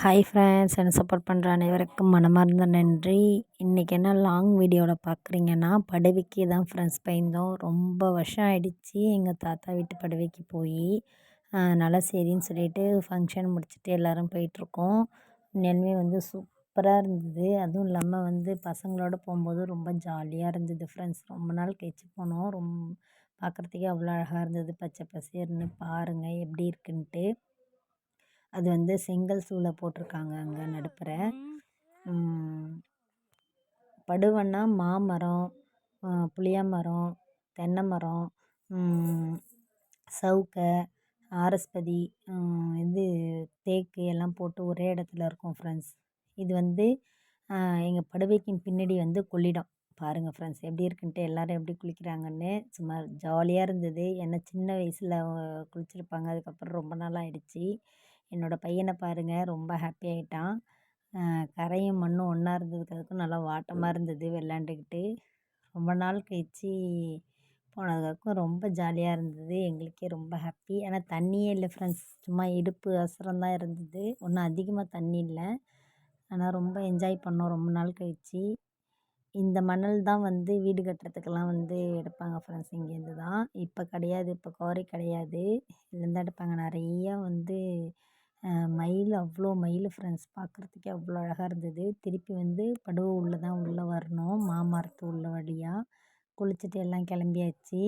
Hi friends என்ன support பண்ணுற அனைவருக்கும் மனமார்ந்த நன்றி. இன்றைக்கி என்ன லாங் வீடியோவில் பார்க்குறீங்கன்னா படுவைக்கு தான் ஃப்ரெண்ட்ஸ் பயந்தோம். ரொம்ப வருஷம் ஆகிடுச்சி எங்கள் தாத்தா வீட்டு படுவைக்கு போய். அதனால் சரின்னு சொல்லிட்டு ஃபங்க்ஷன் முடிச்சுட்டு எல்லோரும் போயிட்டுருக்கோம். உண்மையாலுமே வந்து சூப்பராக இருந்தது. அதுவும் இல்லாமல் வந்து பசங்களோடு போகும்போது ரொம்ப ஜாலியாக இருந்தது ஃப்ரெண்ட்ஸ் ரொம்ப நாள் கழிச்சு போனோம். ரொம் பார்க்குறதுக்கே அவ்வளோ அழகாக இருந்தது. பச்சை பசேர்னு பாருங்கள் எப்படி இருக்குன்ட்டு. அது வந்து செங்கல் சூளை போட்டிருக்காங்க அங்கே நடுப்புற. படுவன்னா மாமரம் புளியமரம் தென்னை மரம் சவுக்கை ஆரஸ்பதி இது தேக்கு எல்லாம் போட்டு ஒரே இடத்துல இருக்கும் ஃப்ரெண்ட்ஸ் இது வந்து எங்கள் படுவைக்கு பின்னாடி வந்து கொள்ளிடம். பாருங்கள் ஃப்ரெண்ட்ஸ் எப்படி இருக்குன்ட்டு எல்லோரும் எப்படி குளிக்கிறாங்கன்னு சும்மா ஜாலியாக இருந்தது. ஏன்னா சின்ன வயசில் குளிச்சிருப்பாங்க. அதுக்கப்புறம் ரொம்ப நாள் ஆகிடுச்சி என்னோடய பையனை பாருங்கள் ரொம்ப ஹாப்பி ஆகிட்டான் கரையும் மண்ணும் ஒன்றா இருந்ததுக்கு அதுக்கும் நல்லா வாட்டமாக இருந்தது விளாண்டுக்கிட்டு ரொம்ப நாள் கழிச்சு போனதுக்கும் ரொம்ப ஜாலியாக இருந்தது. எங்களுக்கே ரொம்ப ஹாப்பி ஆனால் தண்ணியே இல்லை ஃப்ரெண்ட்ஸ் சும்மா இடுப்பு அசரம் தான் இருந்தது. ஒன்றும் அதிகமாக தண்ணி இல்லை. ஆனால் ரொம்ப என்ஜாய் பண்ணோம் ரொம்ப நாள் கழிச்சு. இந்த மணல் தான் வந்து வீடு கட்டுறதுக்கெல்லாம் வந்து எடுப்பாங்க ஃப்ரெண்ட்ஸ் இங்கேருந்து தான். இப்போ கிடையாது இப்போ குவாரி கிடையாது. இதுலேருந்து எடுப்பாங்க. நிறையா வந்து மயில் அவ்வளோ மயில் ஃப்ரெண்ட்ஸ் பார்க்குறதுக்கே அவ்வளோ அழகாக இருந்தது. திருப்பி வந்து படுவை உள்ளே தான் உள்ளே வரணும். மாமரத்து உள்ள வழியாக குளிச்சுட்டு எல்லாம் கிளம்பியாச்சு.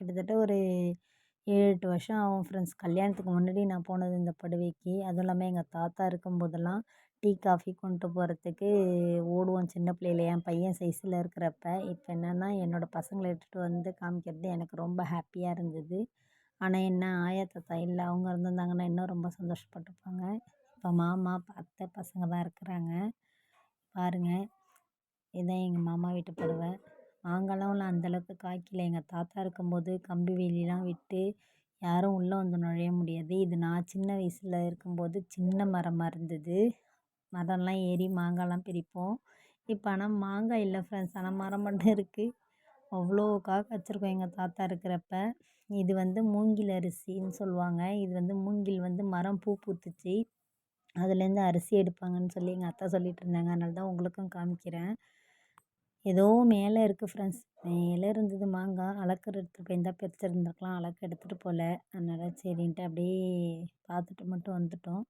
கிட்டத்தட்ட ஒரு ஏழு எட்டு வருஷம் ஆகும் ஃப்ரெண்ட்ஸ் கல்யாணத்துக்கு முன்னாடி நான் போனது இந்த படுவைக்கு. அதுவும் இல்லாமல் எங்கள் தாத்தா இருக்கும்போதெல்லாம் டீ காஃபி கொண்டு போகிறதுக்கு ஓடுவோம் சின்ன பிள்ளையில. என் பையன் சைஸில் இருக்கிறப்ப. இப்போ என்னென்னா என்னோடய பசங்களை இட்டுட்டு வந்து காமிக்கிறது எனக்கு ரொம்ப ஹாப்பியாக இருந்தது. ஆனால் என்ன ஆயா தாத்தா இல்லை அவங்க இருந்திருந்தாங்கன்னா இன்னும் ரொம்ப சந்தோஷப்பட்டுருப்பாங்க. இப்போ மாமா அத்தை பசங்க தான் இருக்கிறாங்க. பாருங்கள் இதுதான் எங்கள் மாமா வீட்டு புடவை. மாங்காய்லாம் அந்தளவுக்கு காய்க்கல. எங்கள் தாத்தா இருக்கும்போது கம்பி வேலிலாம் விட்டு யாரும் உள்ளே வந்து நுழைய முடியாது. இது நான் சின்ன வயசில் இருக்கும்போது சின்ன மரமாக இருந்தது. மரம்லாம் ஏறி மாங்காய்லாம் பிரிப்போம். இப்போ ஆனால் மாங்காய் இல்லை ஃப்ரெண்ட்ஸ் ஆனால் மரம் மட்டும் இருக்குது அவ்வளோ காய் காய்ச்சிருக்கும் எங்கள் தாத்தா இருக்கிறப்ப. இது வந்து மூங்கில் அரிசின்னு சொல்லுவாங்க. இது வந்து மூங்கில் வந்து மரம் பூ பூத்துச்சு. அதுலேருந்து அரிசி எடுப்பாங்கன்னு சொல்லி எங்கள் அத்தா சொல்லிகிட்டு இருந்தாங்க. அதனால தான் உங்களுக்கும் காமிக்கிறேன். ஏதோ மேலே இருக்குது ஃப்ரெண்ட்ஸ் மேலே இருந்தது மாங்காய் அளக்கர் எடுத்துகிட்டு போயிருந்தால் பறிச்சிருந்துருக்கலாம். இருந்திருக்கலாம் எடுத்துகிட்டு போகல அதனால் சரின்ட்டு அப்படியே பார்த்துட்டு மட்டும் வந்துட்டோம்.